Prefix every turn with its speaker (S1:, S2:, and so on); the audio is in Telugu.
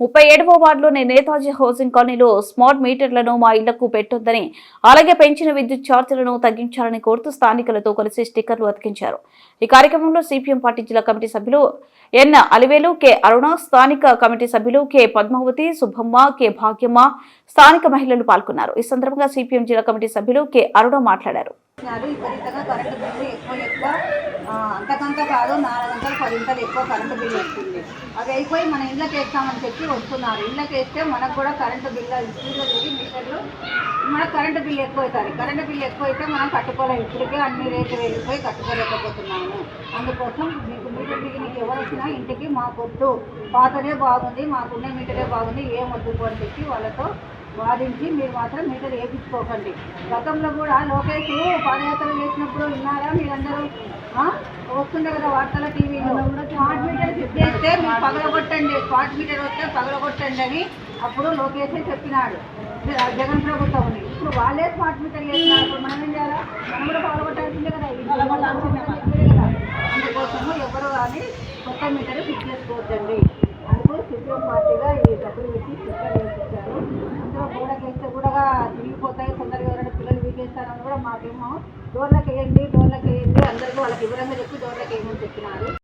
S1: ముప్పై ఏడవ వార్డులోని నేతాజీ హౌసింగ్ కాలనీలో స్మార్ట్ మీటర్లను మా ఇళ్ళకు పెట్టొద్దని అలాగే పెంచిన విద్యుత్ ఛార్జీలను తగ్గించాలని కోరుతూ స్థానికులతో కలిసి స్టిక్కర్లు అతికించారు. ఈ కార్యక్రమంలో సిపిఎం పార్టీ జిల్లా కమిటీ సభ్యులు ఎన్ అలివేలు కె అరుణ స్థానిక కమిటీ సభ్యులు కె పద్మావతి సుబ్బమ్మ కె భాగ్యమ్మ స్థానిక మహిళలు పాల్గొన్నారు. ఈ సందర్భంగా సిపిఎం జిల్లా కమిటీ సభ్యులు కె అరుణ మాట్లాడారు.
S2: అంతకంత కాదు నాలుగు వందలు పదింతలు ఎక్కువ కరెంటు బిల్లు వస్తుంది. అది అయిపోయి మన ఇళ్ళకి వేస్తామని చెప్పి వస్తున్నారు. ఇళ్ళకి వేస్తే మనకు కూడా కరెంటు బిల్లు స్కూల్లో తిరిగి మీటర్లు మనకు కరెంటు బిల్లు ఎక్కువ అవుతుంది కరెంటు బిల్లు ఎక్కువ అయితే మనం కట్టుకోలేము. ఇప్పటికే అన్ని రేట్లు వెళ్ళిపోయి కట్టుకోలేకపోతున్నాము. అందుకోసం మీకు మీటర్ దిగినకి ఎవరు వచ్చినా ఇంటికి మాకొద్దు. పాతనే బాగుంది మాకున్న మీటరే బాగుంది ఏం వద్దు అని చెప్పి వాళ్ళతో వాదించి మీరు మాత్రం మీటర్ వేయించుకోకండి. గతంలో కూడా లోకేష్ పాదయాత్ర చేసినప్పుడు విన్నారా మీరందరూ? వస్తుండే కదా వార్తల టీవీలో. స్మార్ట్ మీటర్ ఫిట్ చేస్తే మీరు పగలగొట్టండి. స్మార్ట్ మీటర్ వస్తే పగలగొట్టండి అని అప్పుడు లోకేష్ చెప్పినాడు. జగన్ ప్రభుత్వం ఉంది. ఇప్పుడు వాళ్ళే స్మార్ట్ మీటర్ చేస్తున్నారు. ఇప్పుడు మనం ఏం చేయాలా? మనం కూడా పగలగొట్టాల్సిందే కదా. అందుకోసము ఎవరు కానీ కొత్త మీటర్ ఫిక్స్ చేసుకోవద్దండి. అందుకు సిపిఎం పార్టీగా ఈ కూడా తిరిగిపోతాయి. తొందరగా ఎవరైనా పిల్లలు వీకేస్తారని కూడా మాకేమో. డోర్లకు వేయండి డోర్లకు వేయండి అందరికీ వాళ్ళకి వివరంగా